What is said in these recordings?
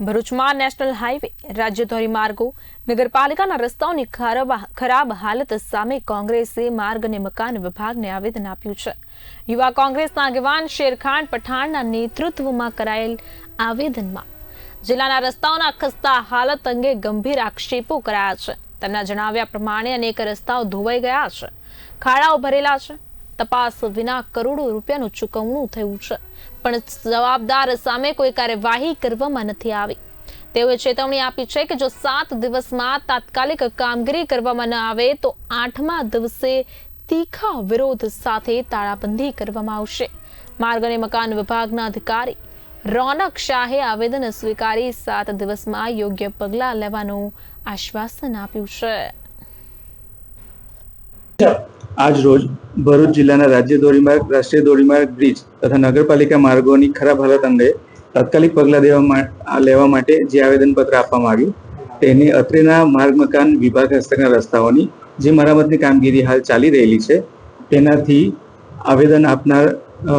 ભરૂચમાં national highway, રાજ્ય ધોરીમાર્ગો નગરપાલિકાના રસ્તાઓની ખરાબ હાલત સામે કોંગ્રેસે માર્ગ અને મકાન વિભાગને આવેદન આપ્યું છે. યુવા કોંગ્રેસના આગેવાન શેરખાન પઠાણના નેતૃત્વમાં કરાયેલ આવેદનમાં. જિલ્લાના રસ્તાઓના ખસ્તા હાલત અંગે ગંભીર આક્ષેપો કરાયા છે. તેમના જણાવ્યા પ્રમાણે અનેક રસ્તાઓ ધોવાઈ ગયા છે. ખાડાઓ ભરેલા છે. તપાસ વિના કરોડો રૂપિયાનું ચૂકવણું થયું છે. પણ જવાબદાર સામે કોઈ કાર્યવાહી કરવામાં નથી આવી. તેઓએ ચેતવણી આપી છે કે જો સાત દિવસમાં તાત્કાલિક કામગીરી કરવામાં ન આવે, તો આઠમા દિવસે તીખા વિરોધ સાથે તાળાબંધી કરવામાં આવશે. માર્ગ અને મકાન વિભાગના અધિકારી રોનક શાહે આવેદન સ્વીકારી સાત દિવસમાં યોગ્ય પગલાં લેવાનું આશ્વાસન આપ્યું છે. આજ રોજ ભરૂચ જિલ્લાના રાજ્ય ધોરીમાર્ગ, રાષ્ટ્રીય ધોરીમાર્ગ, બ્રિજ તથા નગરપાલિકા માર્ગોની ખરાબ હાલત અંગે તાત્કાલિક પગલાં દેવા લેવા માટે જે આવેદનપત્ર આપવામાં આવ્યું તેને અત્રેના માર્ગ મકાન વિભાગ હસ્તકના રસ્તાઓની જે મરામતની કામગીરી હાલ ચાલી રહેલી છે તેનાથી આવેદન આપનાર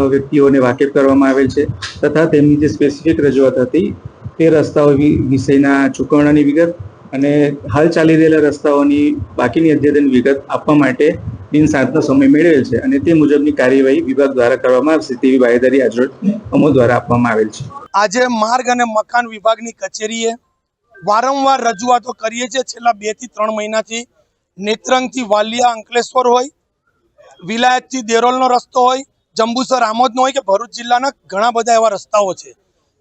વ્યક્તિઓને વાકેફ કરવામાં આવેલ છે તથા તેમની જે સ્પેસિફિક રજૂઆત હતી તે રસ્તાઓ વિષયના ચૂકવણાની વિગત અને હાલ ચાલી રહેલા રસ્તાઓની બાકીની અદ્યતન વિગત આપવા માટે દિન સાતનો સમય મેળવેલ છે અને તે મુજબની કાર્યવાહી વિભાગ દ્વારા કરવામાં આવશે તેવી બાહેધરી આજરોજ અમો દ્વારા આપવામાં આવેલ છે. આજે માર્ગ અને મકાન વિભાગની કચેરીએ વારંવાર રજૂઆતો કરીએ છીએ. છેલ્લા બેથી ત્રણ મહિનાથી નેત્રંગથી વાલિયા, અંકલેશ્વર હોય, વિલાયતથી દેરોલનો રસ્તો હોય, જંબુસર, આમોદનો હોય કે ભરૂચ જિલ્લાના ઘણા બધા એવા રસ્તાઓ છે.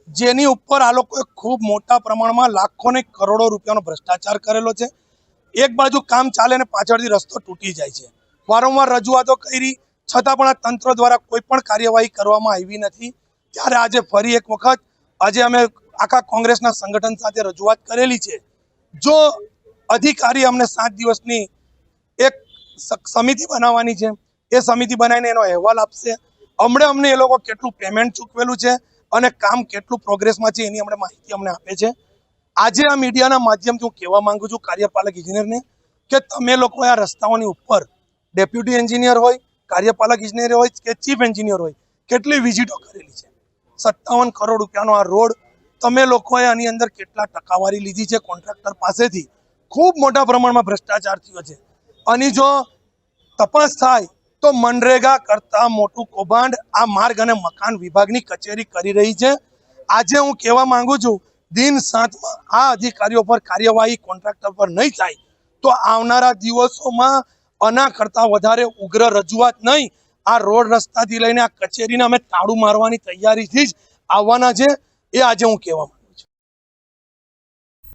જેની ઉપર આ લોકોએ ખૂબ મોટા પ્રમાણમાં લાખો ને કરોડો રૂપિયાનો ભ્રષ્ટાચાર કરેલો છે. એક બાજુ કામ ચાલે ને પાછળથી રસ્તો તૂટી જાય છે. વારંવાર રજૂઆતો કરી, છતાં પણ આ તંત્ર દ્વારા કોઈ પણ કાર્યવાહી કરવામાં આવી નથી. ત્યારે આજે ફરી એક વખત, આજે અમે આખા કોંગ્રેસના સંગઠન સાથે રજૂઆત કરેલી છે. જો અધિકારી અમને સાત દિવસની એક સમિતિ બનાવવાની છે, એ સમિતિ બનાવીને એનો અહેવાલ આપશે. હમણાં અમને એ લોકો કેટલું પેમેન્ટ ચૂકવેલું છે અને કામ કેટલું પ્રોગ્રેસમાં છે એની અમને માહિતી અમને આપે છે. આજે આ મીડિયાના માધ્યમથી હું કહેવા માંગુ છું કાર્યપાલક ઇજનેરને કે તમે લોકો આ રસ્તાઓની ઉપર ડેપ્યુટી એન્જિનિયર હોય, કાર્યપાલક ઇજનેર હોય કે ચીફ એન્જિનિયર હોય, કેટલી વિઝિટો કરેલી છે? સત્તાવન કરોડ રૂપિયાનો આ રોડ તમે લોકોએ આની અંદર કેટલા ટકાવારી લીધી છે કોન્ટ્રાક્ટર પાસેથી? ખૂબ મોટા પ્રમાણમાં ભ્રષ્ટાચાર થયો છે. અને જો તપાસ થાય તો મનરેગા કરતા મોટું કૌભાંડ આ માર્ગ અને મકાન વિભાગની કચેરી કરી રહી છે. આજે હું કહેવા માંગુ છું, દિન સાતમાં આ અધિકારીઓ પર કાર્યવાહી કોન્ટ્રાક્ટર પર નહીં થાય તો આવનારા દિવસોમાં આના કરતાં વધારે ઉગ્ર રજૂઆત નહીં આ રોડ રસ્તાથી લઈને આ કચેરીને અમે તાળું મારવાની તૈયારીથી જ આવવાના છે એ આજે હું કહેવા.